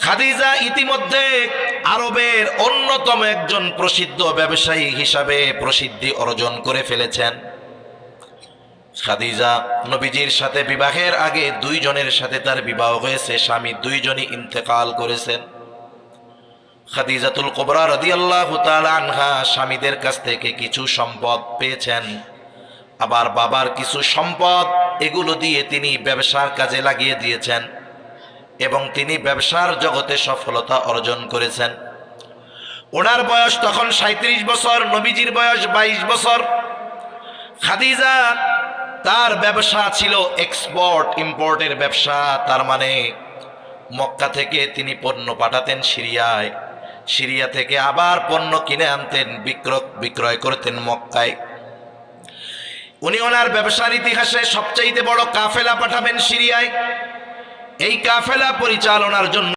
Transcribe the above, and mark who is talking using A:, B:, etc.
A: খাদিজা ইতিমধ্যে আরবের অন্যতম একজন প্রসিদ্ধ ব্যবসায়ী হিসাবে প্রসিদ্ধি অর্জন করে ফেলেছেন। খাদিজা নবীজির সাথে বিবাহের আগে দুইজনের সাথে তার বিবাহ হয়েছে, স্বামী দুইজনই ইন্তেকাল করেছেন। খাদিজাতুল কোবরা তাআলা আনহা স্বামীদের কাছ থেকে কিছু সম্পদ পেয়েছেন। আবার বাবার কিছু সম্পদ এগুলো দিয়ে তিনি ব্যবসার কাজে লাগিয়ে দিয়েছেন। এবং তিনি ব্যবসার জগতে সফলতা অর্জন করেছেন। ওনার বয়স তখন সাঁত্রিশ বছর, নবীজির বয়স বাইশ বছর। খাদিজা তার ব্যবসা ছিল এক্সপোর্ট ইম্পোর্টের ব্যবসা, তার মানে মক্কা থেকে তিনি পণ্য পাঠাতেন সিরিয়ায়। সিরিয়া থেকে আবার পণ্য কিনে আনতেন, বিক্রয় বিক্রয় করতেন মক্কায়। উনি ওনার ব্যবসার ইতিহাসে সবচাইতে বড় কাফেলা পাঠাবেন সিরিয়ায়। এই কাফেলা পরিচালনার জন্য